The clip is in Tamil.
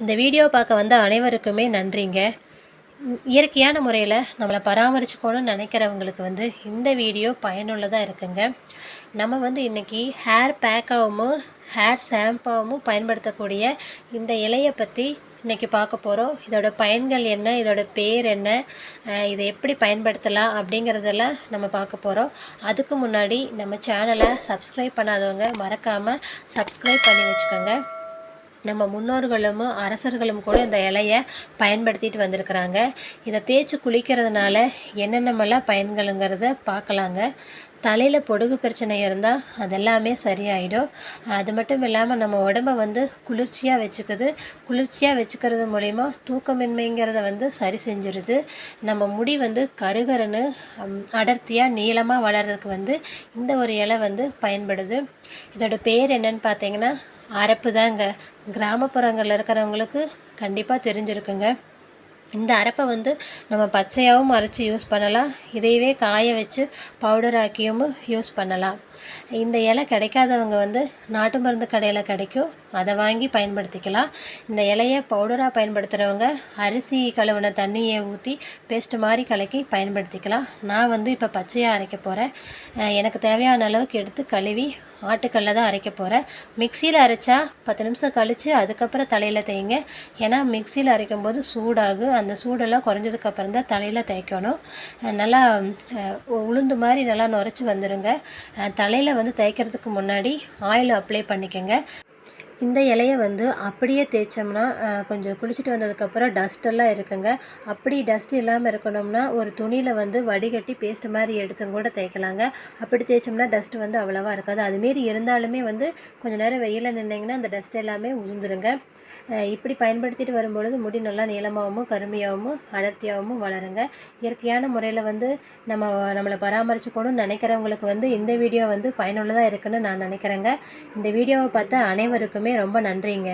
இந்த வீடியோ பார்க்க வந்த அனைவருக்குமே நன்றிங்க. இயற்கையான முறையில் நம்மளை பராமரிச்சுக்கணும்னு நினைக்கிறவங்களுக்கு வந்து இந்த வீடியோ பயனுள்ளதாக இருக்குங்க. நம்ம வந்து இன்றைக்கி ஹேர் பேக்காகவும் ஹேர் ஷாம்பாவும் பயன்படுத்தக்கூடிய இந்த இலையை பற்றி இன்றைக்கி பார்க்க போகிறோம் இதோட பயன்கள் என்ன? இதோட பேர் என்ன? இதை எப்படி பயன்படுத்தலாம் அப்படிங்கிறதெல்லாம் நம்ம பார்க்க போகிறோம் அதுக்கு முன்னாடி நம்ம சேனலை சப்ஸ்கிரைப் பண்ணாதவங்க மறக்காமல் சப்ஸ்கிரைப் பண்ணி வச்சுக்கோங்க. நம்ம முன்னோர்களும் அரசர்களும் கூட இந்த இலையை பயன்படுத்திட்டு வந்திருக்கிறாங்க. இதை தேய்ச்சி குளிக்கிறதுனால என்னென்னமெல்லாம் பயன்களுங்கிறத பார்க்கலாங்க. தலையில் பொடுகு பிரச்சனை இருந்தால் அதெல்லாமே சரியாயிடும். அது மட்டும் இல்லாமல் நம்ம உடம்ப வந்து குளிர்ச்சியாக வச்சுக்குது. குளிர்ச்சியாக வச்சுக்கிறது மூலிமா தூக்கமின்மைங்கிறத வந்து சரி செஞ்சிருது. நம்ம முடி வந்து கருகருன்னு அடர்த்தியாக நீளமாக வளர்கிறதுக்கு வந்து இந்த ஒரு இலை வந்து பயன்படுது. இதோட பேர் என்னன்னு பார்த்தீங்கன்னா அரப்பு தாங்க கிராமப்புறங்களில் இருக்கிறவங்களுக்கு கண்டிப்பாக தெரிஞ்சிருக்குங்க. இந்த அரப்பை வந்து நம்ம பச்சையாகவும் அரைச்சி யூஸ் பண்ணலாம். இதையவே காய வச்சு பவுடர் ஆக்கியும் யூஸ் பண்ணலாம். இந்த இலை கிடைக்காதவங்க வந்து நாட்டு மருந்து கடையில் கிடைக்கும். அதை வாங்கி பயன்படுத்திக்கலாம். இந்த இலையை பவுடராக பயன்படுத்துகிறவங்க அரிசி கழுவின தண்ணியை ஊற்றி பேஸ்ட் மாதிரி கலக்கி பயன்படுத்திக்கலாம். நான் வந்து இப்போ பச்சையாக அரைக்க போகிறேன் எனக்கு தேவையான அளவுக்கு எடுத்து கழுவி ஆட்டுக்கல்ல தான் அரைக்க போகிறேன் மிக்சியில் அரைச்சா பத்து நிமிஷம் கழித்து அதுக்கப்புறம் தலையில் தேய்ங்க. ஏன்னா மிக்சியில் அரைக்கும் போது சூடாகும். அந்த சூடெல்லாம் குறைஞ்சதுக்கப்புறம் தான் தலையில் தேய்க்கணும். நல்லா உளுந்து மாதிரி நல்லா நுரைச்சி வந்துடுங்க தலையில் வந்து தேய்க்கிறதுக்கு முன்னாடி ஆயில் அப்ளை பண்ணிக்கோங்க. இந்த இலையை வந்து அப்படியே தேய்ச்சோம்னா கொஞ்சம் குளிச்சுட்டு வந்ததுக்கப்புறம் டஸ்ட்டெல்லாம் இருக்குங்க. அப்படி டஸ்ட் இல்லாமல் இருக்கணும்னா ஒரு துணியில் வந்து வடிகட்டி பேஸ்ட் மாதிரி எடுத்தும் கூட தேய்க்கலாங்க. அப்படி தேய்ச்சோம்னா டஸ்ட் வந்து அவ்வளோவா இருக்காது. அதுமாரி இருந்தாலுமே வந்து கொஞ்சம் நேரம் வெயிலில் நின்னீங்கன்னா அந்த டஸ்ட் எல்லாமே உதிர்ந்துருங்க. இப்படி பயன்படுத்திட்டு வரும்பொழுது முடி நல்லா நீளமாகவும் கருமையாகவும் அடர்த்தியாகவும் வளருங்க. இயற்கையான முறையில் வந்து நம்ம நம்மளை பராமரிச்சுக்கணும்னு நினைக்கிறவங்களுக்கு வந்து இந்த வீடியோ வந்து பயனுள்ளதாக இருக்குன்னு நான் நினைக்கிறேங்க. இந்த வீடியோவை பார்த்த அனைவருக்குமே ரொம்ப நன்றிங்க.